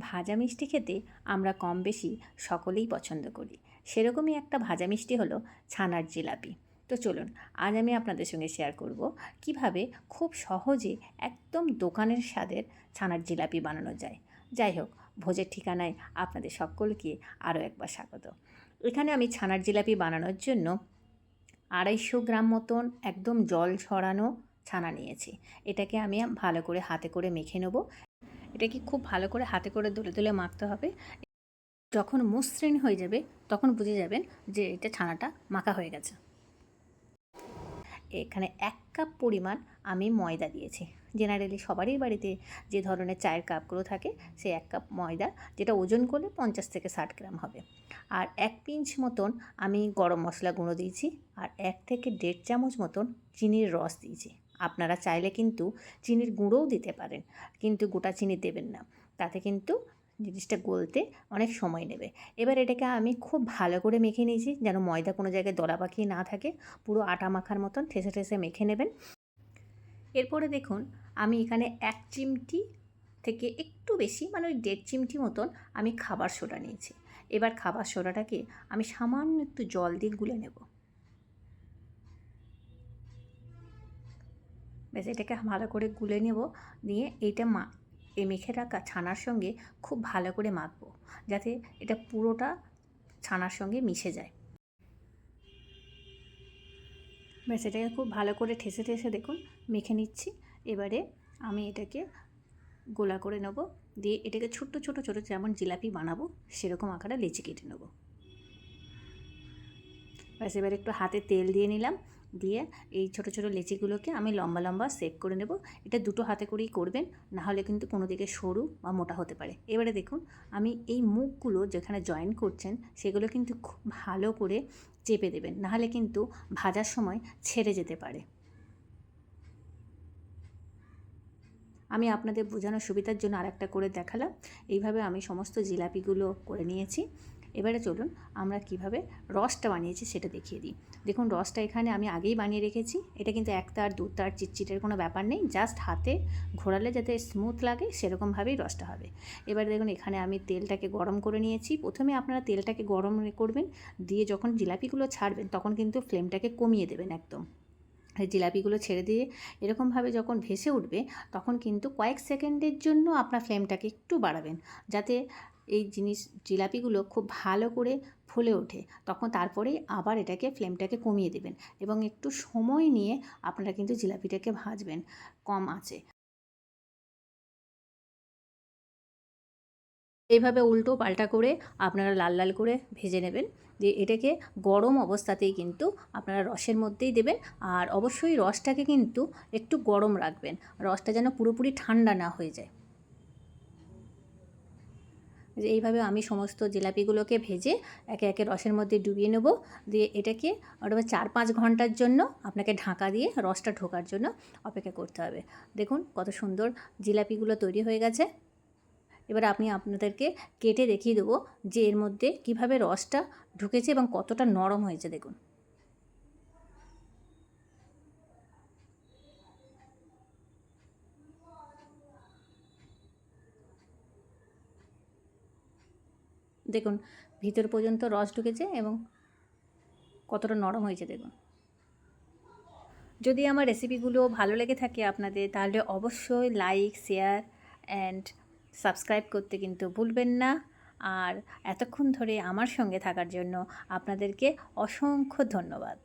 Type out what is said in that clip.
ভাজা মিষ্টি খেতে আমরা কম বেশি সকলেই পছন্দ করি। সেরকমই একটা ভাজা মিষ্টি হলো ছানার জিলাপি। তো চলুন, আজ আমি আপনাদের সঙ্গে শেয়ার করব কীভাবে খুব সহজে একদম দোকানের স্বাদের ছানার জিলাপি বানানো যায়। যাই হোক, ভোজের ঠিকানায় আপনাদের সকলকে আরও একবার স্বাগত। এখানে আমি ছানার জিলাপি বানানোর জন্য আড়াইশো গ্রাম মতন একদম জল ছড়ানো ছানা নিয়েছি। এটাকে আমি ভালো করে হাতে করে মেখে নেব। এটাকে খুব ভালো করে হাতে করে দুলে দুলে মাখতে হবে। যখন মসৃণ হয়ে যাবে, তখন বুঝে যাবেন যে এটা ছানাটা মাখা হয়ে গেছে। এখানে এক কাপ পরিমাণ আমি ময়দা দিয়েছি। জেনারেলি সবারই বাড়িতে যে ধরনের চায়ের কাপগুলো থাকে সেই এক কাপ ময়দা, যেটা ওজন করলে পঞ্চাশ থেকে ষাট গ্রাম হবে। আর এক পিঞ্চ মতন আমি গরম মশলা গুঁড়ো দিয়েছি, আর এক থেকে দেড় চামচ মতন চিনির রস দিয়েছি। আপনারা চাইলে কিন্তু চিনির গুঁড়োও দিতে পারেন, কিন্তু গোটা চিনি দেবেন না। তাতে কিন্তু জিনিসটা গলতে অনেক সময় নেবে। এবার এটাকে আমি খুব ভালো করে মেখে নিয়েছি যেন ময়দা কোনো জায়গায় দলা পাকিয়ে না থাকে। পুরো আটা মাখার মতন ঠেসে ঠেসে মেখে নেবেন। এরপরে দেখুন, আমি এখানে এক চিমটি থেকে একটু বেশি মানে ওই দেড় চিমটি মতন আমি খাবার সোডা নিয়েছি। এবার খাবার সোডাটাকে আমি সামান্য একটু জল দিয়ে গুলে নেব। ব্যাস, এটাকে ভালো করে গুলে নেব। দিয়ে এইটা মা এই মেখে রাখা ছানার সঙ্গে খুব ভালো করে মাখবো, যাতে এটা পুরোটা ছানার সঙ্গে মিশে যায়। ব্যাস, এটাকে খুব ভালো করে ঠেসে ঠেসে দেখুন, মেখে নিচ্ছি। এবারে আমি এটাকে গোলা করে নেব, দিয়ে এটাকে ছোট্ট ছোট ছোট যেমন জিলাপি বানাবো, সেরকম আকারে লেচি কেটে নেব। ব্যাস, এবার একটু হাতে তেল দিয়ে নিলাম। দিয়ে এই ছোট ছোট লেচিগুলোকে আমি লম্বা লম্বা সেভ করে নেব। এটা দুটো হাতে করেই করবেন না হলে কিন্তু কোনো দিকে সরু বা মোটা হতে পারে। এবারে দেখুন, আমি এই মুখগুলো যেখানে জয়েন করছেন, সেগুলো কিন্তু খুব ভালো করে চেপে দেবেন, নাহলে কিন্তু ভাজার সময় ছেড়ে যেতে পারে। আমি আপনাদের বোঝানোর সুবিধার জন্য আরেকটা করে দেখালাম। এইভাবে আমি সমস্ত জিলাপিগুলো করে নিয়েছি। এবারে চলুন আমরা কীভাবে রসটা বানিয়েছি সেটা দেখিয়ে দিই। দেখুন, রসটা এখানে আমি আগেই বানিয়ে রেখেছি। এটা কিন্তু এক তার, দু তার, চিটচিটের কোনো ব্যাপার নেই। জাস্ট হাতে ঘোরালে যাতে স্মুথ লাগে, সেরকমভাবেই রসটা হবে। এবারে দেখুন, এখানে আমি তেলটাকে গরম করে নিয়েছি। প্রথমে আপনারা তেলটাকে গরম করবেন। দিয়ে যখন জিলাপিগুলো ছাড়বেন, তখন কিন্তু ফ্লেমটাকে কমিয়ে দেবেন একদম। জিলাপিগুলো ছেড়ে দিয়ে এরকমভাবে যখন ভেসে উঠবে, তখন কিন্তু কয়েক সেকেন্ডের জন্য আপনার ফ্লেমটাকে একটু বাড়াবেন। যাতে এই জিনিস, জিলাপিগুলো খুব ভালো করে ফুলে ওঠে। তখন তারপরেই আবার এটাকে, ফ্লেমটাকে কমিয়ে দেবেন এবং একটু সময় নিয়ে আপনারা কিন্তু জিলাপিটাকে ভাজবেন। কম আছে। এইভাবে উল্টো পাল্টা করে আপনারা লাল লাল করে ভেজে নেবেন। দিয়ে এটাকে গরম অবস্থাতেই কিন্তু আপনারা রসের মধ্যেই দেবেন আর অবশ্যই রসটাকে কিন্তু একটু গরম রাখবেন। রসটা যেন পুরোপুরি ঠান্ডা না হয়ে যায়। যে এইভাবে আমি সমস্ত জিলাপিগুলোকে ভেজে একে একে রসের মধ্যে ডুবিয়ে নেব। দিয়ে এটাকে ওটা চার পাঁচ ঘণ্টার জন্য আপনাকে ঢাকা দিয়ে রসটা ঢোকার জন্য অপেক্ষা করতে হবে। দেখুন কত সুন্দর জিলাপিগুলো তৈরি হয়ে গেছে। এবার আমি আপনাদেরকে কেটে দেখিয়ে দেবো যে এর মধ্যে কীভাবে রসটা ঢুকেছে এবং কতটা নরম হয়েছে, দেখুন। দেখুন, ভিতর পর্যন্ত রস ঢুকেছে এবং কতটা নরম হয়েছে, দেখুন। যদি আমার রেসিপিগুলো ভালো লেগে থাকে আপনাদের, তাহলে অবশ্যই লাইক শেয়ার অ্যান্ড সাবস্ক্রাইব করতে কিন্তু ভুলবেন না। আর এতক্ষণ ধরে আমার সঙ্গে থাকার জন্য আপনাদেরকে অসংখ্য ধন্যবাদ।